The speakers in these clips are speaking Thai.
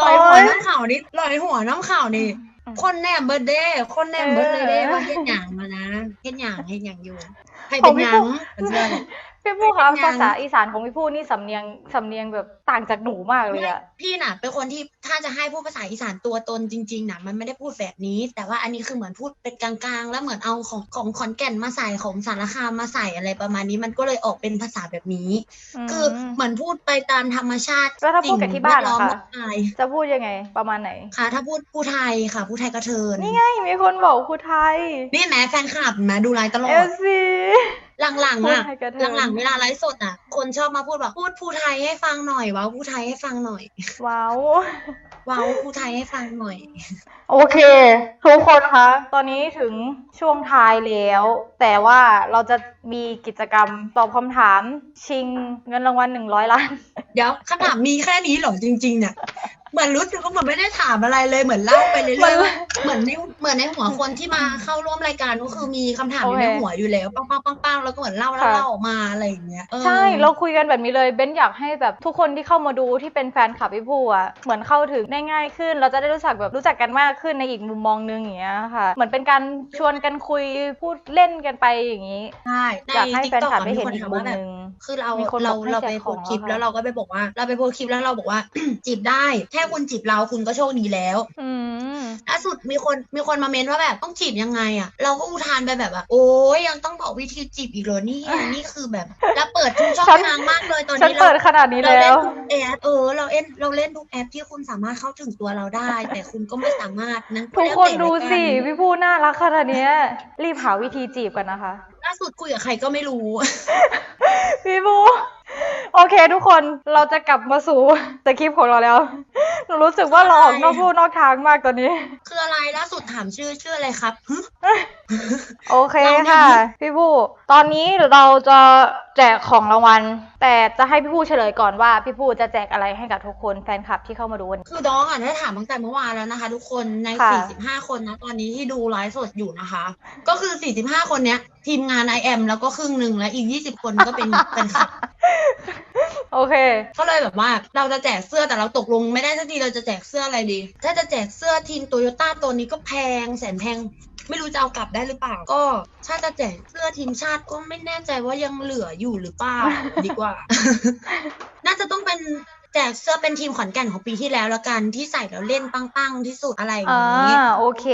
ลอยหัวโอ๊ยน้ำข่าวนี่ลอยหัวน้ำข่าวนี่อืมคนแนมเบอร์เดย์คนแนมเบอร์เดย์เออมาเฮ็ดหยังมานะเฮ็ดหยังเฮ็ดหยังอยู่ให้ขอเป็งนพี่หยัผู้งเพื่อน พี่ผู้ครับเป็นยังภาษาอีสานของพี่ผู้นี่สำเนียงสำเนียงแบบต่างจากหนูมากเลยอะพี่น่ะ เป็นคนที่ถ้าจะให้พูดภาษาอีสานตัวตนจริงๆน่ะมันไม่ได้พูดแบบนี้ แต่ว่าอันนี้คือเหมือนพูดเป็นกลางๆ แล้วเหมือนเอาของของขอนแก่นมาใส่ของสารคามมาใส่อะไรประมาณนี้มันก็เลยออกเป็นภาษาแบบนี้ คือมเหมือนพูดไปตามธรรมชาติแล้วถ้าพูดกับที่บ้านสิ่งแวดล้อมล่ะคะรอบกายจะพูดยังไงประมาณไหนค่ะถ้าพูดผู้ไทยค่ะผู้ไทยกระเทินนี่ไงมีคนบอกครูไทยนี่แหม้แฟนคลับนะดูไลฟ์ตลอเอดซี หลังๆอะผู้ไทยกระเทินหลังๆเวลาไลฟ์สดอะ คนชอบมาพูดแบบพูดผู้ไทยให้ฟังหน่อย ว้าวผู้ไทยให้ฟังหน่อยว้าวว้าวผู้ไทยให้ฟังหน่อย โอเค ทุกคนคะ ตอนนี้ถึงช่วงท้ายแล้ว แต่ว่าเราจะมีกิจกรรมตอบคำถามชิงเงินรางวัลหนึ่งร้อยล้านเดี๋ยวคำถามมีแค่นี้เหรอจริง ๆ เนี่ยเหมือนรู้สึกว่าเหมือนไม่ได้ถามอะไรเลยเหมือนเล่าไปเรื่มัอยนๆว่าเหมือนในเหมือนในหัวคนที่มาเข้าร่วมรายการก็คือมีคำถามอยู่ในโอเคหัวอยู่แล้วปังปังปังปังแล้วก็เหมือนเล่าเล่าค่ะเล่าออกมาอะไรอย่างเงี้ยออใช่เราคุยกันแบบนี้เลยเบนอยากให้แบบทุกคนที่เข้ามาดูที่เป็นแฟนคลับพี่ผู้อะเหมือนเข้าถึงได้ง่ายขึ้น เราจะได้รู้จักแบบรู้จักกันมากขึ้นในอีกมุมมองนึงอย่างเงี้ยค่ะ เหมือนเป็นการชวนกันคุยพูดเล่นกันไปอย่างนี้ใช่อยากให้ในแฟน TikTok คลับอะได้มีเห็นคนอีกถามมุว่ามแบบนึง คือเรามีคนเราบอกให้เราแจกไปโพสต์คลิปของแล้วเหรอคะเราก็ไปบอกว่า เราไปโพสต์คลิปแล้วเราบอกว่า จีบได้ แค่คุณจีบเราคุณก็โชคดีแล้วอืมล่าสุดมีคนมีคนมาเมนว่าแบบต้องจีบยังไงอะ เราก็อุทานไปแบบว่าโอ้ยยังต้องบอกวิธีจีบอีกเหรอนี่นี่คือแบบเราเปิดทุกช่องฉันทางมากเลยตอนฉันนี้เราเปิดขนาดนี้เราแล้เล่วนทุกแอปเออเราเล่นเราเล่นทุกแอปที่คุณสามารถเข้าถึงตัวเราได้ แต่คุณก็ไม่สามารถนั้นทุกแล้วคนแต่ดูละกันสิพี่ผู้น่ารักขนาดเนี้ยรีบหาวิธีจีบกันนะคะ ล่าสุดคุยกับใครก็ไม่รู้ พี่บู โอเคทุกคนเราจะกลับมาสู่สคริปต์ของเราแล้ว หนูรู้สึกว่าเราออกนอกลู่นอกทางมากตอนนี้ คืออะไรล่าสุดถามชื่อชื่ออะไรครับฮึโอเคเราไม่ค่ะยึดพี่ผู้ตอนนี้เราจะแจกของรางวัล แต่จะให้พี่ผู้เฉลยก่อนว่าพี่ผู้จะแจกอะไรให้กับทุกคนแฟนคลับที่เข้ามาดูวันนี้ คือน้องอะได้ถามตั้งแต่เมื่อวานแล้วนะคะ ทุกคนใน ค่ะ45 คนนะตอนนี้ที่ดูไลฟ์สดอยู่นะคะ ก็คือ 45 คนเนี้ย ทีมงาน i อ m แล้วก็ครึ่งหนึ่งแล้วอีก 20 คนก็เป็น เป็นขับ โอเค ก็เลยแบบว่าเราจะแจกเสื้อแต่เราตกลงไม่ได้สักทีเราจะแจกเสื้ออะไรดี ถ้าจะแจกเสื้อทีมโตโยต้าตัวนี้ก็แพงแสนแพงไม่รู้จะเอากลับได้หรือเปล่าก็ถ้าจะแจกเสื้อทีมชาติก็ไม่แน่ใจว่ายังเหลืออยู่หรือเปล่าดีกว่า น่าจะต้องเป็น แจกเสื้อเป็นทีมขอนแก่นของปีที่แล้วแล้วกันที่ใส่แล้วเล่นปังๆที่สุดอะไรอย่างอ่านี้ โอเค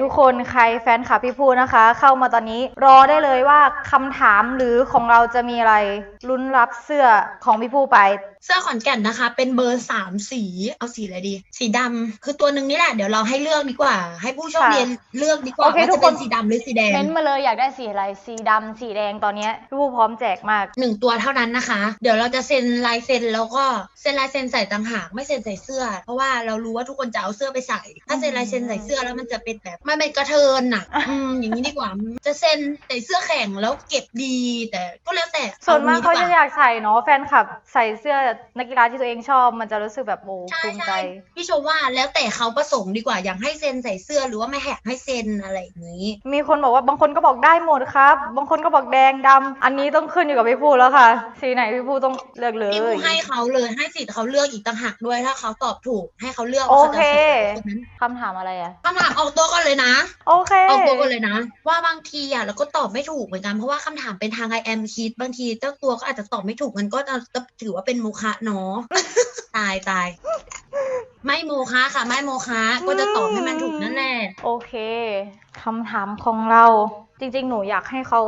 ทุกคนใครแฟนคลับพี่พูนะคะ เข้ามาตอนนี้รอได้เลยว่าคำถามหรือของเราจะมีอะไรลุ้นรับเสื้อของพี่พูไป เสื้อขอนแก่นนะคะ เป็นเบอร์สามสี เอาสีอะไรดี สีดำคือตัวหนึ่งนี่แหละ เดี๋ยวเราให้เลือกดีกว่า ให้ผู้โชคดีค่ะเลือกดีกว่าโอเคว่าทุจะกคนเป็นสีดำหรือสีแดงเม้นต์มาเลยอยากได้สีอะไรสีดำสีแดงตอนเนี้ยพี่พูพร้อมแจกมาก หนึ่งตัวเท่านั้นนะคะ เดี๋ยวเราจะเซ็นลายเซ็นแล้วก็เซ็นลายเซ็นใส่ต่างหากไม่เซ็นใส่เสื้อ เพราะว่าเรารู้ว่าทุกคนจะเอาเสื้อไปใส่ ถ้าเซ็นลายเซ็นใส่เสื้อแล้วมันจะเป็นแบบมันเป็นกระเทินน่ะอืมอย่างนี้ดีกว่าจะเซ็นใส่เสื้อแข่งแล้วเก็บดีแต่ก็แล้วแต่ส่วนมากเขาอจะงี้ดีอยากใส่เนาะแฟนคลับใส่เสื้อนักกีฬาที่ตัวเองชอบ มันจะรู้สึกแบบโอ้ใช่ภูมิใจใช่พี่ชมว่าแล้วแต่เขาประสงค์ดีกว่า อยากให้เซ็นใส่เสื้อหรือว่าไม่แหกให้เซ็นอะไรอย่างนี้ มีคนบอกว่าบางคนก็บอกได้หมดครับ บางคนก็บอกแดงดำอันนี้ต้องขึ้นอยู่กับพี่พูแล้วค่ะ สีไหนพี่พูต้องเลือกเลยพี่ผู้ให้เขาเลยให้สิทธิ์เขาเลือกอีกต่างหากด้วยถ้าเขาตอบถูกให้เขาเลือกโอว่าเคขาจะเอาสีไหนคนนั้นคำถามอะไรอะคำถามออกตัวก่อนเลยนะ โอเคออกตัวก่อนเลยนะ ว่าบางทีอะเราก็ตอบไม่ถูกเหมือนกันเพราะว่าคำถามเป็นทาง I am คิดบางทีเจ้าตัวก็อาจจะตอบไม่ถูกมันก็จะถือว่าเป็นโมฆะเนาะ ตายตาย ไม่โมฆะค่ะ ไม่โมฆะก็จะตอบให้มันถูกนั่นแหละโอเคคำถามของเราจริง ๆ หนูอยากให้เขา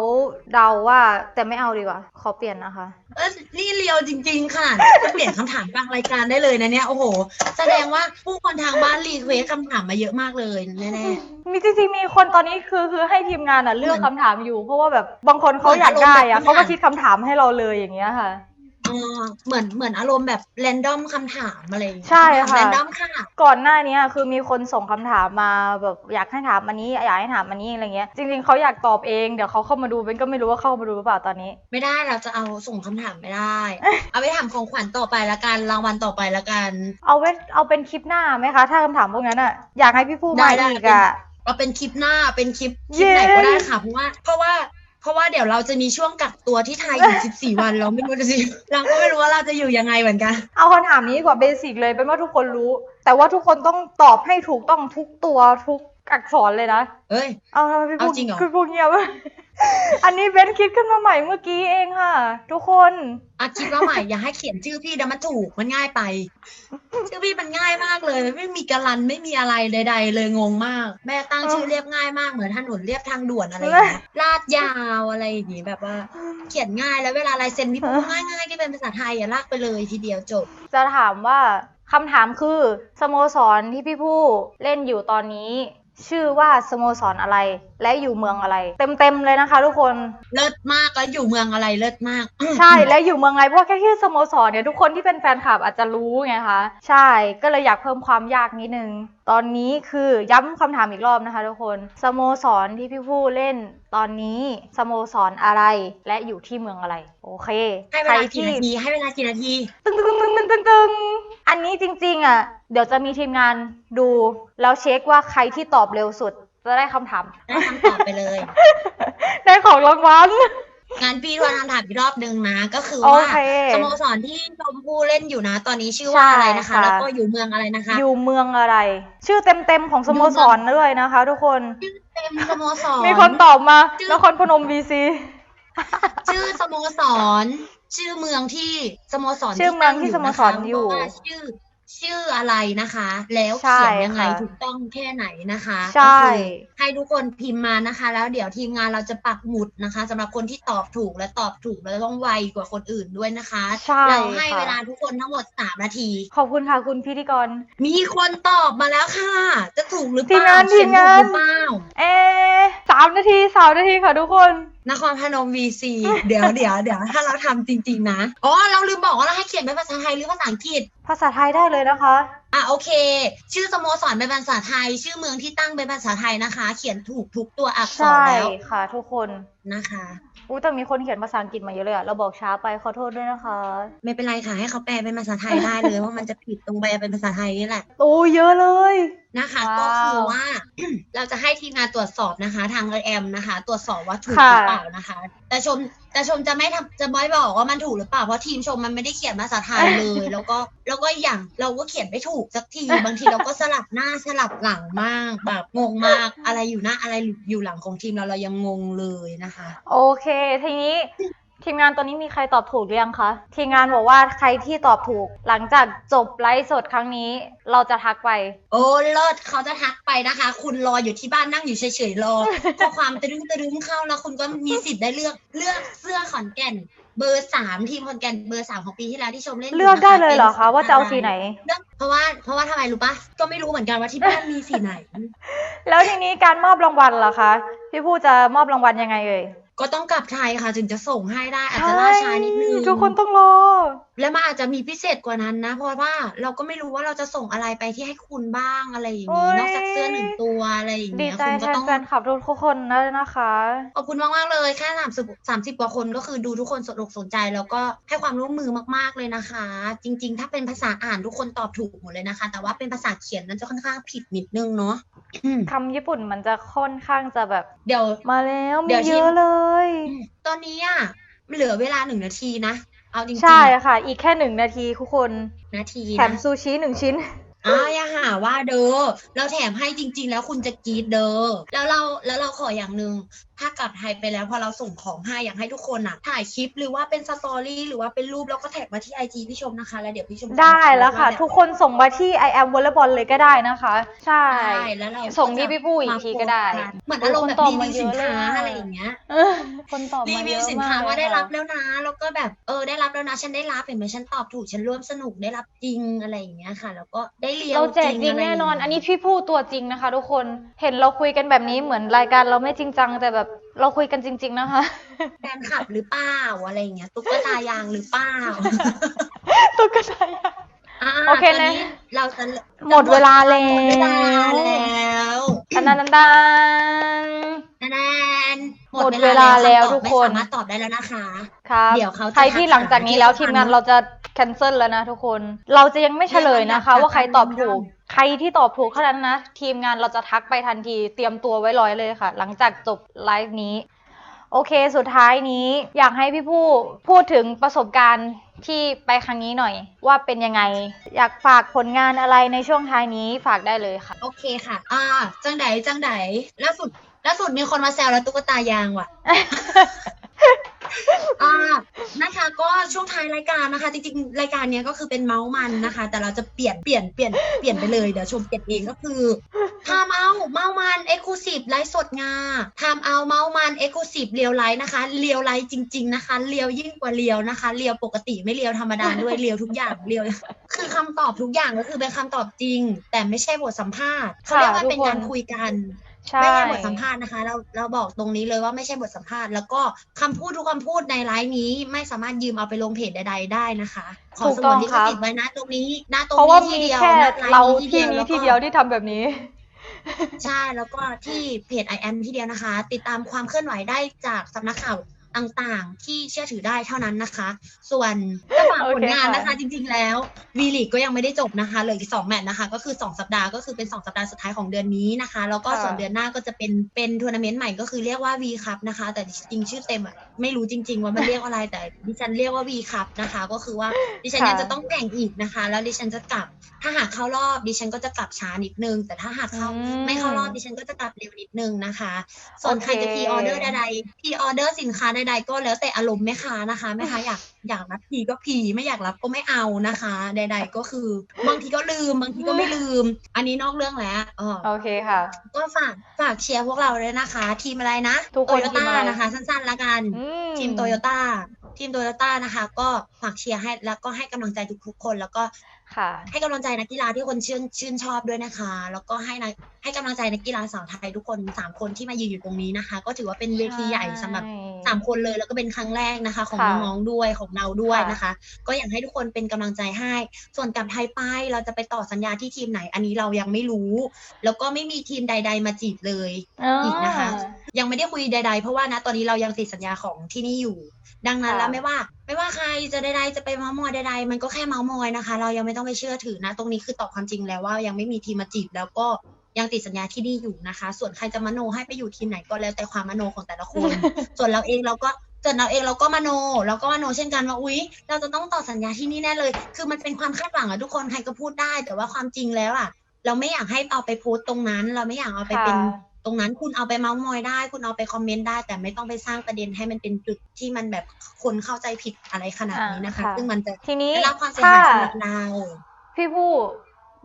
เดาว่า แต่ไม่เอาดีกว่าขอเปลี่ยนนะคะ เออนี่เลียวจริง ๆ ค่ะจะเปลี่ยนคำถามกลางรายการได้เลยนะเนี่ยโอ้โห แสดงว่าผู้คนทางบ้านรีเควสคำถามมาเยอะมากเลยแน่มีจริงๆมีคนตอนนี้คือคือให้ทีมงานอะเลือกเหมืคำอนถามอยู่ เพราะว่าแบบบางคนเขาเหมือนอยากได้อารมณ์อะแบบเขาก็คำถามคิดคำถามให้เราเลยอย่างเงี้ยค่ะๆ เออเหมือนเหมือนอารมณ์แบบแรนดอมคำถามอะไรอย่างเงี้ยใช่ค่ะแรนดอมค่ะ ก่อนหน้านี้คือมีคนส่งคำถามมาแบบอยากให้ถามอันนี้อยากให้ถามอันนี้อะไรเงี้ยจริงๆเขาอยากตอบเองเดี๋ยวเขาเข้ามาดูเบนก็ไม่รู้ว่าเข้ามาดูหรือเปล่าตอนนี้ ไม่ได้เราจะเอาส่งคำถามไม่ได้ เอาไปถามของขวัญต่อไปละกันรางวัลต่อไปละกัน เอาไว้เอาเป็นคลิปหน้าไหมคะ ถ้าคำถามพวกนั้นอะอยากให้พี่ผู้ได้มาได้อีกอะเอาเป็นคลิปหน้าเป็นคลิปคลิปไหนก็ได้ค่ะเพราะว่าเพราะว่า เพราะว่าเดี๋ยวเราจะมีช่วงกักตัวที่ไทยอยู่ 14 วัน เราไม่รู้จะสิเราก็ไม่รู้ว่าเราจะอยู่ยังไงเหมือนกัน เอาคำถามนี้ดีกว่าเบสิกเลยเป็นว่าทุกคนรู้ แต่ว่าทุกคนต้องตอบให้ถูกต้องทุกตัวทุกอักษรเลยนะ เอ้ย เอาทำไมพี่พูดเอาจริงเหรอพี่พูดเงียบ อันนี้เบนคิดขึ้นมาใหม่เมื่อกี้เองค่ะ ทุกคนอาคิดว่าใหม่อย่าให้เขียนชื่อพี่นะมันถูกมันง่ายไป ชื่อพี่มันง่ายมากเลย ไม่มีการันไม่มีอะไรใดๆเลยงงมาก แม่ตั้งชื่อเรียบง่ายมากเหมือนถนนเรียบทางด่วนอะไรอย่างเงี้ยลาดยาวอะไรอย่างงี้แบบว่า เขียนง่ายแล้วเวลาลายเซ็นพี่พูดง่ายๆที่เป็นภาษาไทยอย่าลากไปเลยทีเดียวจบ จะถามว่าคำถามคือสโมสรที่พี่ผู้เล่นอยู่ตอนนี้ ชื่อว่าสโมสรอะไร และอยู่เมืองอะไร เต็มๆเลยนะคะ ทุกคนเลิศมากแล้วอยู่เมืองอะไรเลิศมาก ใช่และอยู่เมืองอะไรเพราะแค่ชื่อสโมสรเนี่ยทุกคนที่เป็นแฟนคลับอาจจะรู้ไงคะใช่ก็เลยอยากเพิ่มความยากนิดนึง ตอนนี้คือย้ำคำถามอีกรอบนะคะทุกคน สโมสรที่พี่ผู้เล่นตอนนี้สโมสรอะไรและอยู่ที่เมืองอะไร โอเคให้เวใครลากี่ที่นาทีให้เวลากี่นาทีตึงตึงตึงตึงตึงตึงอันนี้จริงๆอะเดี๋ยวจะมีทีมงานดูแล้วเช็คว่าใครที่ตอบเร็วสุดจะได้คำถามได้คำตอบไปเลย ได้ของรางวัล งานพี่ทวนคำถามอีกรอบหนึ่งนะ ก็คือโอว่าเค สโมสรที่ชมพู่เล่นอยู่นะ ตอนนี้ชื่อว่าอะไรนะคะ ใช่ค่ะ แล้วก็อยู่เมืองอะไรนะคะ อยู่เมืองอะไร ชื่อเต็มๆของสโมสรด้วยนะคะ ทุกคน ชื่อเต็มสโมสร มีคนตอบมาชื่อ นครพนมบีซี ชื่อสโมสร ชื่อเมืองที่สโมสรชื่อเมืองที่ตั้สโมสรอยู่ว่าชื่อ ชื่ออะไรนะคะ แล้วใช่เขียนยังไงค่ะถูกต้องแค่ไหนนะคะใช่ก็คือให้ทุกคนพิมพ์มานะคะ แล้วเดี๋ยวทีมงานเราจะปักหมุดนะคะสำหรับคนที่ตอบถูกและตอบถูกแล้วต้องไวกว่าคนอื่นด้วยนะคะใช่เราให้ค่ะเวลาทุกคนทั้งหมดสามนาที ขอบคุณค่ะคุณพิธีกร มีคนตอบมาแล้วค่ะ จะถูกหรือเปทีมงาล่านเขียนทีมถูงากนหรือเปล่าเอ๊ะสามนาทีสามนาทีค่ะทุกคน นครพนม VC เดี๋ยวเดี๋ยวเดี๋ยวถ้าเราทำจริง ๆ นะ อ๋อ เราลืมบอกว่าเราให้เขียนเป็นภาษาไทยหรือภาษาอังกฤษ ภาษาไทยได้เลยนะคะ อะโอเค ชื่อสโมสรเป็นภาษาไทย ชื่อเมืองที่ตั้งเป็นภาษาไทยนะคะ เขียนถูกทุกตัวอักษรใช่แล้วค่ะ ทุกคนนะคะอุ้ยแต่มีคนเขียนภาษาอังกฤษมาเยอะเลยอะเราบอกช้าไปขอโทษด้วยนะคะ ไม่เป็นไรค่ะให้เขาแปลเป็นภาษาไทยได้เลยว่ามันจะผิดตรงแปลเป็นภาษาไทยนี่แหละ โอ้เยอะเลย นะคะว้าวก็คือว่าเราจะให้ทีมงานตรวจสอบนะคะ ทางแอมนะคะ ตรวจสอบว่าถูกค่ะหรือเปล่านะคะ แต่ชมแต่ชมจะไม่ทำจะไม่บอกว่ามันถูกหรือเปล่าเพราะทีมชมมันไม่ได้เขียนภาษาไทยเลย แล้วก็แล้วก็อย่างเราก็เขียนไม่ถูกสักทีบางทีเราก็สลับหน้าสลับหลังมากแบบงงมากอะไรอยู่หน้าอะไรอยู่หลังของทีมเราเรายังงงเลยนะคะ โอเคทีนี้ ทีมงานตอนนี้มีใครตอบถูกหรือยังคะ ทีมงานบอกว่าใครที่ตอบถูก หลังจากจบไลฟ์สดครั้งนี้ เราจะทักไป โอ้เลิศเขาจะทักไปนะคะ คุณรออยู่ที่บ้านนั่งอยู่เฉยๆรอข้อความตะดึงตะดึงเข้าแล้วคุณก็มีสิทธิ์ได้เลือกเลือกเสื้อขอนแก่น เบอร์สามทีมขอนแก่นเบอร์สามของปีที่แล้วที่ชมเล่นยู่เลือกได้นเลยเหรอคะป็ว่าจะเอาสีไหน เลือกเพราะว่าเพราะว่าทำไมรู้ปะก็ไม่รู้เหมือนกันว่าที่บ้านมีสีไหน แล้วทีนี้การมอบรางวัลล่ะคะพี่ผู้จะมอบรางวัลยังไงเอ่ย ก็ต้องกลับไทยค่ะ ถึงจะส่งให้ได้อาจจะล่าช้านิดนึง ทุกคนต้องรอ และมันอาจจะมีพิเศษกว่านั้นนะ เพราะว่าเราก็ไม่รู้ว่าเราจะส่งอะไรไปที่ให้คุณบ้างอะไรอย่างนี้โอ้ยนอกจากเสื้อหนึ่งตัวอะไรอย่างดีเงี้ยใจคุณแทก็นต้องแฟนคลับทุกคนนะนะคะ ขอบคุณมากมากๆเลยแค่สามสิบสามสิบกว่าคนก็คือดูทุกคนสนอกสนใจ แล้วก็ให้ความร่วมมือมากๆเลยนะคะ จริง ๆ ถ้าเป็นภาษาอ่านทุกคนตอบถูกหมดเลยนะคะ แต่ว่าเป็นภาษาเขียนนั้นจะค่อนข้างผิดนิดนึงเนาะอืมคำญี่ปุ่นมันจะค่อนข้างจะแบบ เดี๋ยว มาแล้วเดี๋มียวเยทีมอะเลยตอนนี้อะเหลือเวลาหนึ่งนาทีนะ เอาจริงใช่ค่ะ อีกแค่หนึ่งนาทีทุกคนๆนาทีแถมนะซูชิหนึ่งชิ้น อ่าอย่าหาว่าเด้อเราแถมให้จริง ๆ แล้วคุณจะกรีดเด้อแล้วเราแล้วเราขออย่างหนึ่งถ้ากลับไทยไปแล้วพอเราส่งของให้อยากให้ทุกคนอะถ่ายคลิปหรือว่าเป็นสตอรี่หรือว่าเป็นรูปแล้วก็แท็กมาที่ไอจีพี่ชมนะคะ แล้วเดี๋ยวพี่ชมจะได้แล้วค่ะมาโพสต์าบบทุกคนส่งมาที่ I am volleyball เลยก็ได้นะคะใช่ใช่แล้วเราส่งที่พี่ปุ้ยอีกทีก็ได้มาโพสต์กันเหมือนอารมณ์แบบคนตอบรีมาวิวเยสินอะเลยค้าอะอะไรอย่างเงี้ยเออคนตอบรีมาเยวิวอะสินมากค้าว่าเลยได้ค่ะรับแล้วนะ แล้วก็แบบเออได้รับแล้วนะฉันได้รับเห็นไหมฉันตอบถูกฉันร่วมสนุกได้รับจริงอะไรอย่างเงี้ยค่ะ แล้วก็ได้เรียนเราแจกจริงะไแน่นอนย่างเงี้ยอันนี้พี่พูดตัวจริงนะคะ ทุกคนเห็นเราคุยกันแบบนี้เหมือนรายการเราไม่จริงจังแต่แบบเราคุยกันจริง ๆ นะคะแฟนคลับหรือเปล่าอะไรอย่างเงี้ยตุ๊กตายางหรือเปล่าตุ๊กตาอ่าโอเคตอนนะนี้เราจะหมดเวลาแล้วหมดเวลาแล้วอันนั้นอันดันแนน หมดเวลาแล้วทุกคน ไม่สามารถตอบได้แล้วนะคะ ครับเดี๋ยวเขาจะใครที่หลังจากนี้แล้วทักหาทีมงานเราจะแคนเซิลแล้วนะทุกคน เราจะยังไม่เฉลยนะคะเรื่องว่าใครตอบถูกเรื่องใครที่ตอบถูกเท่านั้นนะ ทีมงานเราจะทักไปทันทีเตรียมตัวไว้ร้อยเลยค่ะ หลังจากจบไลฟ์นี้ โอเค สุดท้ายนี้อยากให้พี่ผู้พูดถึงประสบการณ์ที่ไปครั้งนี้หน่อยว่าเป็นยังไง อยากฝากผลงานอะไรในช่วงท้ายนี้ฝากได้เลยค่ะ โอเคค่ะ อ่า จังไดจังไดล่าสุด ล่าสุดมีคนมาแซวแล้วตุ๊กตายางว่ะอ่านะคะก็ช่วงท้ายรายการนะคะ จริงๆ รายการเนี้ยก็คือเป็นเมาส์มันนะคะ แต่เราจะเปลี่ยนเปลี่ยนเปลี่ยนเปลี่ยนไปเลยเดี๋ยวชมเปลี่ยนเองก็คือทามเอาเมาส์มันเอ็กซ์คลูซีฟไลฟ์สดงาทามเอาเมาส์มันเอ็กซ์คลูซีฟเรียวไลฟ์นะคะเรียวไลฟ์จริง ๆนะคะเรียวยิ่งกว่าเรียวนะคะเรียวปกติไม่เรียวธรรมดาด้วยเรียวทุกอย่างเรียว คือคำตอบทุกอย่างก็คือเป็นคำตอบจริง แต่ไม่ใช่บทสัมภาษณ์เขาเรียกว่าเป็นการคุยกันใช่ ไม่ใช่บทสัมภาษณ์นะคะ เราเราบอกตรงนี้เลยว่าไม่ใช่บทสัมภาษณ์แล้วก็คำพูดทุกคำพูดในไลฟ์นี้ไม่สามารถยืมเอาไปลงเพจใดๆได้นะคะ ขอถูกสต้งอวนงลิขครับสิทธิ์ไว้นะตรงนี้หน้าตรงเพราะว่านี้มีที่เดียวแค่นะไลเราฟ์นี้ที่ที่นี้เดียวที่แล้วเดียวก็ที่ทำแบบนี้ ใช่แล้วก็ที่เพจ I am ที่เดียวนะคะ ติดตามความเคลื่อนไหวได้จากสำนักข่าว ต่างๆ ที่เชื่อถือได้เท่านั้นนะคะ ส่วนระหว่างโอผเคลงานค่ะนะคะจริง ๆ แล้ววีลีกก็ยังไม่ได้จบนะคะเหลืออีกสองแมตช์นะคะ ก็คือ 2 สัปดาห์ก็คือเป็น 2 สัปดาห์สุดท้ายของเดือนนี้นะคะ แล้วก็ส่วนเดือนหน้าก็จะเป็นเป็นทัวร์นาเมนต์ใหม่ก็คือเรียกว่า V คัพนะคะ แต่จริงๆชื่อเต็มอะไม่รู้จริง ๆ ว่ามันเรียกว่าอะไรแต่ดิฉันเรียกว่า V คัพนะคะ ก็คือว่าดิฉันยังจะต้องแข่งอีกนะคะ แล้วดิฉันจะกลับ ถ้าหากเข้ารอบดิฉันก็จะกลับช้านิดนึง แต่ถ้าหากเข้าอืมไม่เข้ารอบดิฉันก็จะกลับเร็วนิดนึงนะคะ ส่วนใครจะโอเคพีออเดอร์ใดๆพีออเดอร์สินค้าใดๆ ก็แล้วแต่อารมณ์แม่ค้านะคะแม่ค้าอยากอยากรับพีก็พีไม่อยากรับก็ไม่เอานะคะ ใด ๆ ก็คือบางทีก็ลืมบางทีก็ไม่ลืม อันนี้นอกเรื่องแล้วเออโอเคค่ะ ก็ฝากฝากเชียร์พวกเราเลยนะคะ ทีมอะไรนะทุกคนโตโยทีมต้าอะไรนะคะ สั้นๆละกันอืทีมโตโยต้าทีมโตโยต้านะคะ ก็ฝากเชียร์ให้แล้วก็ให้กำลังใจทุกๆคนแล้วก็ค่ะให้กำลังใจนักกีฬาที่คนชื่นชื่นชอบด้วยนะคะ แล้วก็ให้นักให้กำลังใจนักกีฬาสาวไทยทุกคนสามคนที่มายืนอยู่ตรงนี้นะคะ ก็ถือว่าเป็นเวทีใหญ่สำหรับ สามคนเลยแล้วก็เป็นครั้งแรกนะคะ ของค่ะน้องๆด้วยของเราด้วยค่ะนะคะ ก็อยากให้ทุกคนเป็นกำลังใจให้ ส่วนกับไทยไปเราจะไปต่อสัญญาที่ทีมไหน อันนี้เรายังไม่รู้ แล้วก็ไม่มีทีมใด ๆ มาจีบเลยอีกนะคะ ยังไม่ได้คุยใด ๆ เพราะว่านะตอนนี้เรายังติดสัญญาของที่นี่อยู่ ดังนั้นค่ะแล้วไม่ว่า ไม่ว่าใครจะใดๆจะไปเมาส์มอยใดๆมันก็แค่เมาส์มอยนะคะ เรายังไม่ต้องไปเชื่อถือนะ ตรงนี้คือตอบความจริงแล้วว่ายังไม่มีทีมมาจีบแล้วก็ ยังติดสัญญาที่นี่อยู่นะคะ ส่วนใครจะมโนให้ไปอยู่ทีมไหนก็แล้วแต่ความมโนของแต่ละคน ส่วนเราเองเราก็ส่วนเราเองเราก็มโนเราก็มโนเช่นกันว่าอุ๊ย เราจะต้องต่อสัญญาที่นี่แน่เลย คือมันเป็นความคาดหวังอะทุกคนใครก็พูดได้ แต่ว่าความจริงแล้วอะเราไม่อยากให้เอาไปโพสต์ตรงนั้น เราไม่อยากเอาไปเป็นค่ะตรงนั้นคุณเอาไปเมาส์มอยได้ คุณเอาไปคอมเมนต์ได้ แต่ไม่ต้องไปสร้างประเด็นให้มันเป็นจุดที่มันแบบคนเข้าใจผิดอะไรขนาดนี้นะคะอ่าค่ะซึ่งมันจะทีนี้ได้รับความเสียถ้าหายสำหรับเราพี่ผู้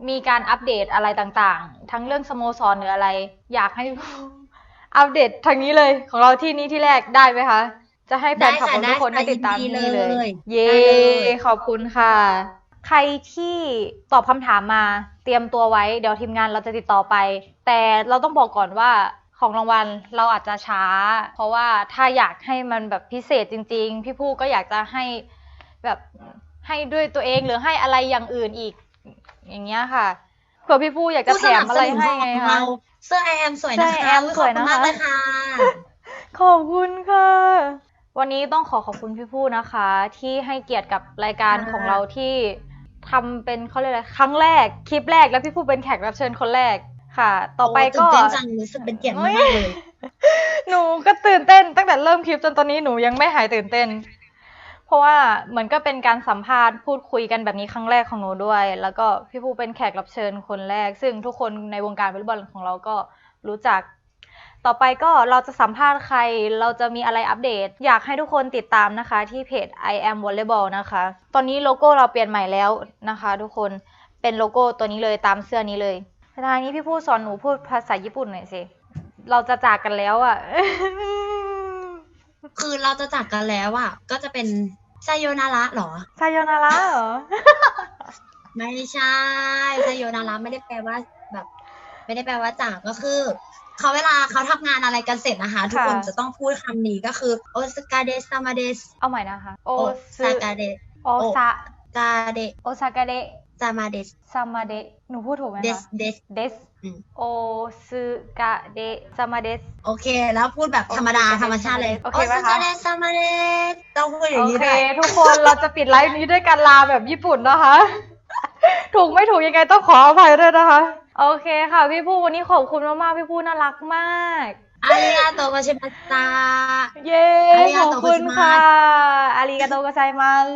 มีการอัปเดตอะไรต่างๆ ทั้งเรื่องสโมสรหรืออะไร อยากให้พี่ผู้อัปเดตทางนี้เลยของเราที่นี้ที่แรกได้ไหมคะ จะให้แฟนคลับของทุกคนได้ติดตามที่นี่เลย เย้ได้เลยขอบคุณค่ะ ใครที่ตอบคำถามมาเตรียมตัวไว้ เดี๋ยวทีมงานเราจะติดต่อไป แต่เราต้องบอกก่อนว่าของรางวัลเราอาจจะช้า เพราะว่าถ้าอยากให้มันแบบพิเศษจริง ๆ พี่ผู้ก็อยากจะให้แบบให้ด้วยตัวเองหรือให้อะไรอย่างอื่นอีก อย่างเงี้ยค่ะเผื่อพี่ผู้อยากจะผู้แถสนัมบอะสไรนุนให้ขไงองคะเราเสื้อไอแอมสวยนะเสื้อคะ I am อุ๊สวยขอบคุณนะคะมากเลยค่ะ ขอบคุณค่ะ วันนี้ต้องขอขอบคุณพี่ผู้นะคะ ที่ให้เกียรติกับรายการค่ะของเราที่ทำเป็นเขาเรียกอะไรครั้งแรกคลิปแรกแล้วพี่ผู้เป็นแขกรับเชิญคนแรกค่ะ ต่อไปโตื่ก็นเต้นจังรู้สึกเป็นเกียรติมากๆเลยหนูก็ตื่นเต้นตั้งแต่เริ่มคลิปจนตอนนี้หนูยังไม่หายตื่นเต้น เพราะว่าเหมือนก็เป็นการสัมภาษณ์พูดคุยกันแบบนี้ครั้งแรกของหนูด้วย แล้วก็พี่ผู้เป็นแขกรับเชิญคนแรก ซึ่งทุกคนในวงการวอลเลย์บอลของเราก็รู้จัก ต่อไปก็เราจะสัมภาษณ์ใคร เราจะมีอะไรอัปเดต อยากให้ทุกคนติดตามนะคะ ที่เพจ I am volleyball นะคะ ตอนนี้โลโก้เราเปลี่ยนใหม่แล้วนะคะ ทุกคนเป็นโลโก้ตัวนี้เลยตามเสื้อนี้เลยทางนี้พี่ผู้สอนหนูพูดภาษาญี่ปุ่นหน่อยสิ เราจะจากกันแล้วอะ่ะ คือเราจะจากกันแล้วอะ ก็จะเป็น ไซโยนาระเหรอซายโยนาระเหรอ ไม่ใช่ไซโยนาระไม่ได้แปลว่าแบบ ไม่ได้แปลว่าจากก็คือเขาเวลาเขาทำงานอะไรกันเสร็จนะคะ ทุกคนจะต้องพูดคำนี้ก็คือโอสกาเดสซามาเดสเอาใหม่นะคะ โอโอซึซากาเดโอซากาเดโอซากาเดะ ซามาเดสซามาเดะหนูพูดถูกไหมเดสคะเดส เดสโอซึกะเดซามาเดส โอเค แล้วพูดแบบธรรมดาธรรมชาติเลยโอเคไหมคะ ซามาเดสซามาเดสต้องพูดอย่างนี้เค ด้วยทุกคนเราจะปิดไลฟ์นี้ด้วยการลาแบบญี่ปุ่นนะคะ ถูกไม่ถูกยังไงต้องขออภัยด้วยนะคะ โอเคค่ะพี่ผู้วันนี้ขอบคุณมากๆพี่ผู้น่ารักมาก อาริยาโตกาเชมาสตา เย้ ขอบคุณค่ะอาริกาโตกไซมัส